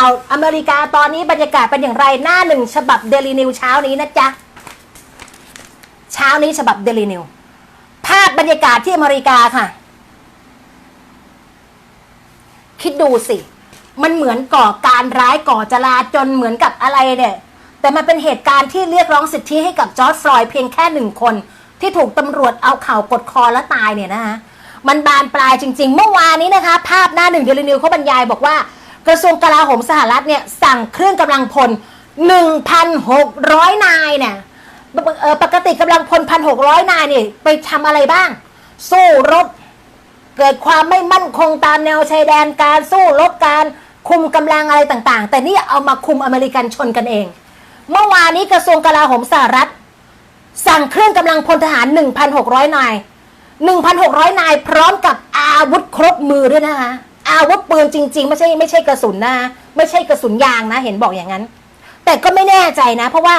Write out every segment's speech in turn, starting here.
าวอเมริกาตอนนี้บรรยากาศเป็นอย่างไรหน้าหนึ่งฉบับเดลีนิวเช้านี้นะจ๊ะ เช้านี้ฉบับเดลีนิวภาพบรรยากาศที่อเมริกาค่ะ คิดดูสิ มันเหมือนก่อการร้ายก่อจลาจนเหมือนกับอะไรเนี่ย แต่มันเป็นเหตุการณ์ที่เรียกร้องสิทธิให้กับจอร์จฟลอยด์เพียงแค่หนึ่งคน ที่ถูกตำรวจเอาเข่ากดคอแล้วตายเนี่ยนะคะมันบานปลายจริง ๆ เมื่อวานนี้นะคะ ภาพหน้าหนึ่งเดลินิวเขาบรรยายบอกว่า กระทรวงกลาโหมสหรัฐเนี่ยสั่งเครื่องกำลังพล 1,600 นายเนี่ยปกติกำลังพล 1,600 นายนี่ไปทำอะไรบ้าง สู้รบ เกิดความไม่มั่นคงตามแนวชายแดนการสู้รบการคุมกำลังอะไรต่างๆ แต่นี่เอามาคุมอเมริกันชนกันเอง เมื่อวานนี้กระทรวงกลาโหมสหรัฐ สั่งเครื่องกำลังพลทหาร 1,600 นาย 1,600 นายพร้อมกับอาวุธครบมือด้วยนะคะ อาวุธปืนจริง ๆ ไม่ใช่ไม่ใช่กระสุนนะ ไม่ใช่กระสุนยางนะ เห็นบอกอย่างนั้น แต่ก็ไม่แน่ใจนะ เพราะว่า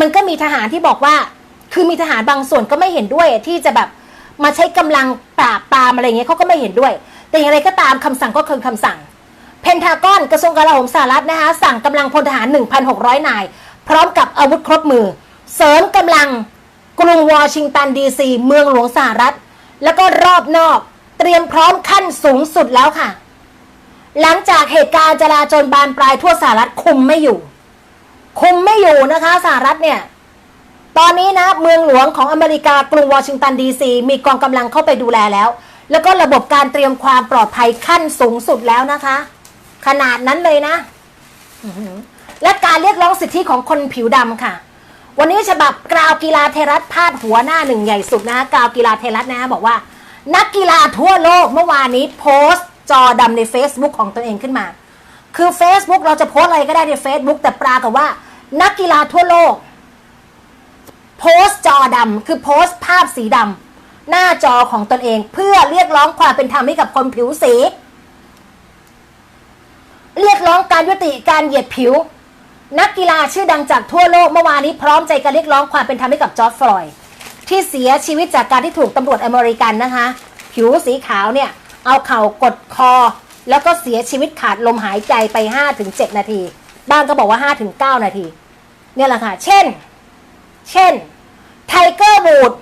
มันก็มีทหารที่บอกว่า คือมีทหารบางส่วนก็ไม่เห็นด้วยที่จะแบบมาใช้กำลังปราบปรามอะไรเงี้ยเขาก็ไม่เห็นด้วย แต่อย่างไรก็ตามคำสั่งก็คือคำสั่ง เพนทากอนกระทรวงกลาโหมสหรัฐนะคะสั่งกำลังพลทหาร 1,600 นาย พร้อมกับอาวุธครบมือ เสริมกำลังกรุงวอชิงตันดีซีเมืองหลวงสหรัฐ แล้วก็รอบนอก เตรียมพร้อมขั้นสูงสุดแล้วค่ะ หลังจากเหตุการณ์จราจรบานปลายทั่วสหรัฐคุมไม่อยู่ คุมไม่อยู่นะคะสหรัฐเนี่ย ตอนนี้นะเมืองหลวงของอเมริกากรุงวอชิงตันดีซีมีกองกำลังเข้าไปดูแลแล้ว แล้วก็ระบบการเตรียมความปลอดภัยขั้นสูงสุดแล้วนะคะ ขนาดนั้นเลยนะและการเรียกร้องสิทธิของคนผิวดำค่ะ วันนี้ฉบับกราวกีฬาเทรัฐพาดหัวหน้าหนึ่งใหญ่สุดนะกราวกีฬาเทรัฐนะบอกว่า นักกีฬาทั่วโลกเมื่อวานนี้โพสต์จอดำใน Facebook ของตัวเองขึ้นมา คือ Facebook เราจะโพสอะไรก็ได้ใน Facebook แต่ปรากฏว่า นักกีฬาทั่วโลก โพสต์จอดำคือโพสต์ภาพสีดำหน้าจอของตนเองเพื่อเรียกร้องความเป็นธรรมให้กับคนผิวสี เรียกร้องการยุติการเหยียดผิว นักกีฬาชื่อดังจากทั่วโลกเมื่อวานนี้พร้อมใจกันเรียกร้องความเป็นธรรมให้กับจอร์จฟลอยด์ ที่เสียชีวิตจากการที่ถูกตำรวจอเมริกันนะคะ ผิวสีขาวเนี่ย เอาเข่ากดคอ แล้วก็เสียชีวิตขาดลมหายใจไป 5-7 นาที บ้างก็บอกว่า 5-9 นาที เนี่ยแหละค่ะ เช่น เช่น ไทเกอร์วูด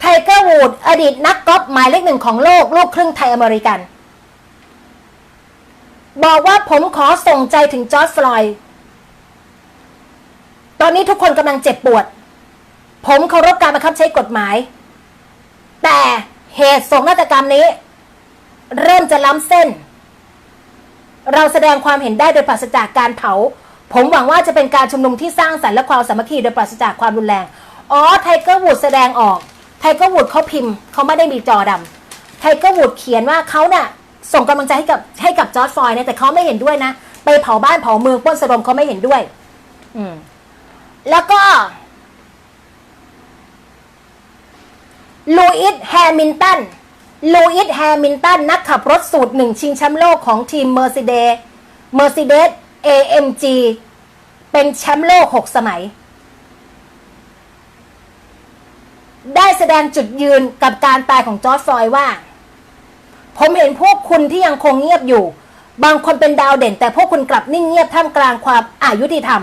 ไทเกอร์วูดอดีตนักกอล์ฟหมายเลขหนึ่งของโลก ลูกครึ่งไทยอเมริกัน บอกว่าผมขอส่งใจถึงจอร์จฟลอยด์ตอนนี้ทุกคนกำลังเจ็บปวด ผมเคารพการบังคับใช้กฎหมาย แต่เหตุโศกนาฏกรรมนี้ เริ่มจะล้ำเส้น เราแสดงความเห็นได้โดยปราศจากการเผา ผมหวังว่าจะเป็นการชุมนุมที่สร้างสรรค์และความสามัคคีโดยปราศจากความรุนแรง อ๋อไทเกอร์วูดแสดงออกไทเกอร์วูดเขาพิมพ์เขาไม่ได้มีจอดำไทเกอร์วูดเขียนว่าเขาเนี่ยส่งกำลังใจให้กับให้กับจอร์จฟลอยด์นะแต่เขาไม่เห็นด้วยนะ ไปเผาบ้านเผาเมืองป้นสะดมเขาไม่เห็นด้วย อืมแล้วก็ ลูอิสแฮมิลตันลูอิสแฮมิลตันนักขับรถสูตรหนึ่งชิงแชมป์โลกของทีมเมอร์ซิเดสเมอร์ซิเดส AMG เป็นแชมป์โลกหกสมัย ได้แสดงจุดยืนกับการตายของจอร์จฟลอยว่า ผมเห็นพวกคุณที่ยังคงเงียบอยู่ บางคนเป็นดาวเด่น แต่พวกคุณกลับนิ่งเงียบท่ามกลางความอายุติธรรม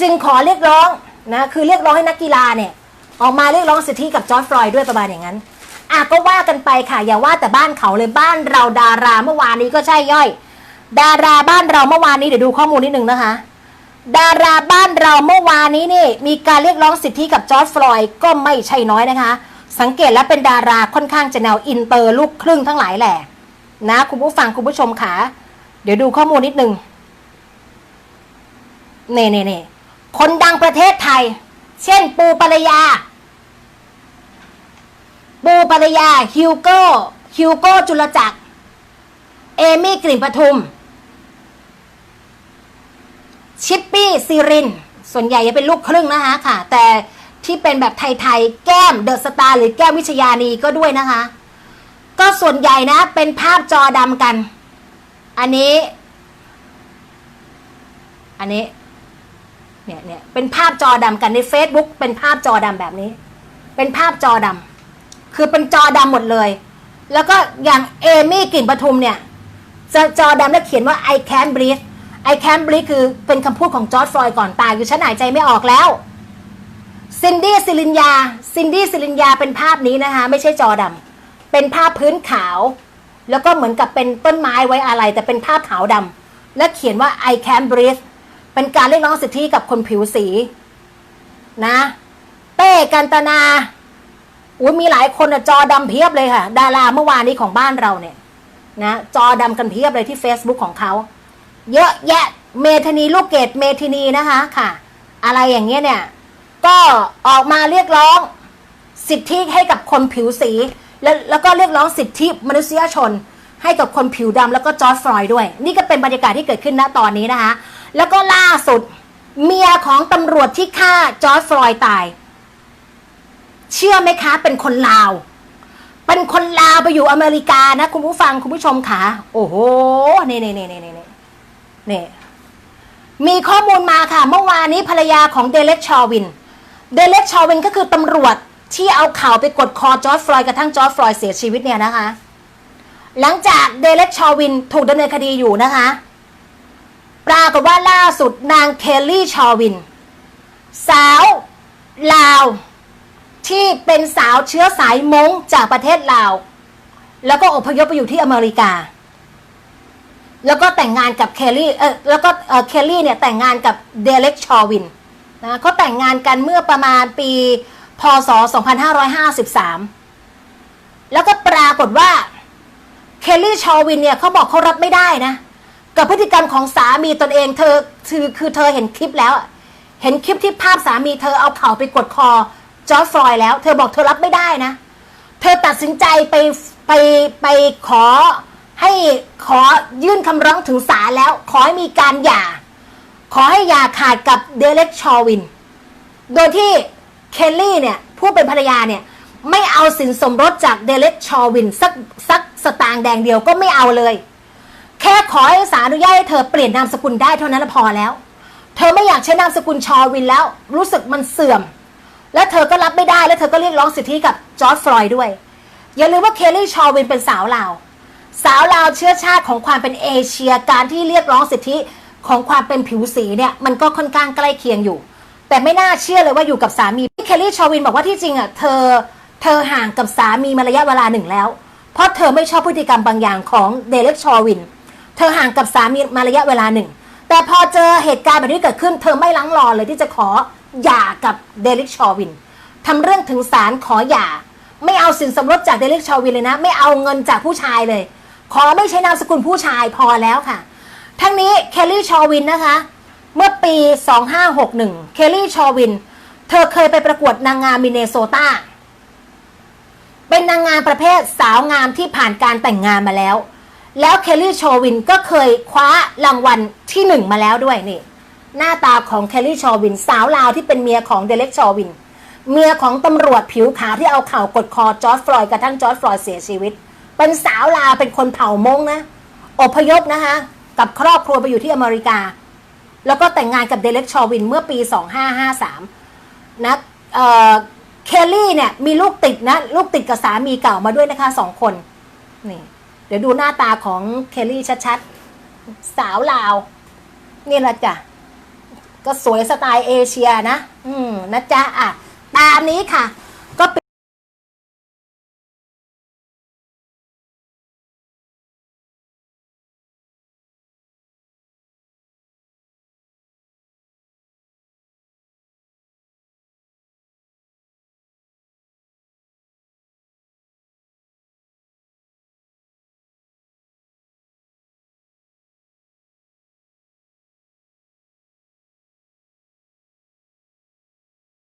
จึงขอเรียกร้องนะคือเรียกร้องให้นักกีฬาเนี่ย ออกมาเรียกร้องสิทธิกับจอร์จฟลอยด์ด้วยประมาณอย่างนั้นอะก็ว่ากันไปค่ะ อย่าว่าแต่บ้านเขาเลยบ้านเราดาราเมื่อวานนี้ก็ใช่ย่อย ดาราบ้านเราเมื่อวานนี้เดี๋ยวดูข้อมูลนิดนึงนะคะ ดาราบ้านเราเมื่อวานนี้นี่มีการเรียกร้องสิทธิกับจอร์จฟลอยด์ก็ไม่ใช่น้อยนะคะ สังเกตแล้วเป็นดาราค่อนข้างจะแนวอินเตอร์ลูกครึ่งทั้งหลายแหละนะคุณผู้ฟังคุณผู้ชมค่ะเดี๋ยวดูข้อมูลนิดนึงเน่เน่เน่คนดังประเทศไทย เช่นปูปรยา ปูปรยาฮิวโก้ฮิวโก้จุลจักร เอมี่กลิ่นปทุม ชิปปี้ซีริน ส่วนใหญ่จะเป็นลูกครึ่งนะคะค่ะ แต่ที่เป็นแบบไทยๆ แก้มเดอะสตาร์หรือแก้มวิชยานีก็ด้วยนะคะ ก็ส่วนใหญ่นะเป็นภาพจอดำกัน อันนี้ อันนี้เนี่ยเนี่ยเป็นภาพจอดำกันใน Facebook เป็นภาพจอดำแบบนี้ เป็นภาพจอดำ คือเป็นจอดำหมดเลย แล้วก็อย่างเอมี่กลิ่นปทุมเนี่ยจะจอดำแล้วเขียนว่า I can't breathe I can't breathe คือเป็นคำพูดของจอร์ดฟลอยด์ก่อนตายคือฉันหายใจไม่ออกแล้วซินดี้ซิลินยาซินดี้ซิลินยาเป็นภาพนี้นะคะ ไม่ใช่จอดำเป็นภาพพื้นขาว แล้วก็เหมือนกับเป็นต้นไม้ไว้อะไร แต่เป็นภาพขาวดำและเขียนว่า I can't breathe เป็นการเรียกร้องสิทธิกับคนผิวสี นะ เต้กันตนา อุ้ยมีหลายคนอะจอดำเพียบเลยค่ะ ดาราเมื่อวานนี้ของบ้านเราเนี่ยนะจอดำกันเพียบเลยที่ Facebook ของเขา เยอะแยะเมธนีลูกเกดเมธนีนะคะค่ะ อะไรอย่างเงี้ยเนี่ย ก็ออกมาเรียกร้องสิทธิให้กับคนผิวสี แล้วแล้วก็เรียกร้องสิทธิมนุษยชน ให้กับคนผิวดำแล้วก็จอร์จฟลอยด์ด้วย นี่ก็เป็นบรรยากาศที่เกิดขึ้นณตอนนี้นะคะ แล้วก็ล่าสุดเมียของตำรวจที่ฆ่าจอร์จฟลอยด์ตาย เชื่อไหมคะ เป็นคนลาว เป็นคนลาวไปอยู่อเมริกานะ คุณผู้ฟังคุณผู้ชมค่ะ โอ้โหนี่นี่นี่นี่นี่นี่นี่มีข้อมูลมาค่ะ เมื่อวานนี้ภรรยาของเดเล็กชอวิน เดเล็กชอวินก็คือตำรวจที่เอาข่าวไปกดคอจอร์จฟลอยกระทั่งจอร์จฟลอยเสียชีวิตเนี่ยนะคะ หลังจากเดเล็กชอวินถูกดำเนินคดีอยู่นะคะ ปรากฏว่าล่าสุดนางเคลลี่ชอวิน สาว ลาว ที่เป็นสาวเชื้อสายม้งจากประเทศลาว แล้วก็อพยพไปอยู่ที่อเมริกา แล้วก็แต่งงานกับเคลลี่เออแล้วก็เคลลี่เนี่ยแต่งงานกับเดเล็กชอวินนะเขาแต่งงานกันเมื่อประมาณปี พศ 2553 แล้วก็ปรากฏว่าเคลลี่ชอวินเนี่ยเขาบอกเขารับไม่ได้นะ กับพฤติกรรมของสามีตนเองเธอคือคือเธอเห็นคลิปแล้ว เห็นคลิปที่ภาพสามีเธอเอาเข่าไปกดคอ จอร์ฟลอยแล้ว เธอบอกเธอรับไม่ได้นะ เธอตัดสินใจไปไปไปขอให้ขอยื่นคำร้องถึงศาลแล้ว ขอให้มีการหย่า ขอให้หย่าขาดกับเดเล็กชอวิน โดยที่เคลลี่เนี่ยผู้เป็นภรรยาเนี่ยไม่เอาสินสมรสจากเดเล็กชอวินสักสักสตางค์แดงเดียวก็ไม่เอาเลย แค่ขอให้ศาลอนุญาตให้เธอเปลี่ยนนามสกุลได้เท่านั้นพอแล้ว เธอไม่อยากใช้นามสกุลชอวินแล้ว รู้สึกมันเสื่อม และเธอก็รับไม่ได้และเธอก็เรียกร้องสิทธิกับจอร์จฟลอยด์ด้วย อย่าลืมว่าเคลลี่ชอวินเป็นสาวลาว สาวลาวเชื้อชาติของความเป็นเอเชียการที่เรียกร้องสิทธิของความเป็นผิวสีเนี่ยมันก็ค่อนข้างใกล้เคียงอยู่ แต่ไม่น่าเชื่อเลยว่าอยู่กับสามีเคลลี่ชอวินบอกว่าที่จริงอะเธอเธอห่างกับสามีมาระยะเวลาหนึ่งแล้ว เพราะเธอไม่ชอบพฤติกรรมบางอย่างของเดเล็กชอวิน เธอห่างกับสามีมาระยะเวลาหนึ่งแต่พอเจอเหตุการณ์แบบนี้เกิดขึ้น เธอไม่ลังรอเลยที่จะขอ หย่ากับเดลิกชอวินทำเรื่องถึงศาลขอหย่า ไม่เอาสินสมรสจากเดลิกชอวินเลยนะ ไม่เอาเงินจากผู้ชายเลย ขอไม่ใช้นามสกุลผู้ชายพอแล้วค่ะ ทั้งนี้เคลลี่ชอวินนะคะ เมื่อปี 2561 เคลลี่ชอวิน เธอเคยไปประกวดนางงามมินเนโซตาเป็นนางงามประเภทสาวงามที่ผ่านการแต่งงานมาแล้ว แล้วเคลลี่ชอวินก็เคยคว้ารางวัลที่หนึ่งมาแล้วด้วยนี่ หน้าตาของเคลลี่ชอวิน สาวลาวที่เป็นเมียของเดเล็กชอวิน เมียของตำรวจผิวขาวที่เอาเข่ากดคอจอร์จฟลอยด์กระทั่งจอร์จฟลอยด์เสียชีวิต เป็นสาวลาวเป็นคนเผ่ามงนะอพยพนะคะ กับครอบครัวไปอยู่ที่อเมริกา แล้วก็แต่งงานกับเดเล็กชอวินเมื่อปี 2553 นะเอ่อเคลลี่เนี่ยมีลูกติดนะ ลูกติดกับสามีเก่ามาด้วยนะคะสองคนนี่เดี๋ยวดูหน้าตาของเคลลี่ชัดๆ สาวลาว นี่ละจ้ะ ก็สวยสไตล์เอเชียนะ อืมนะจ๊ะอะตามนี้ค่ะ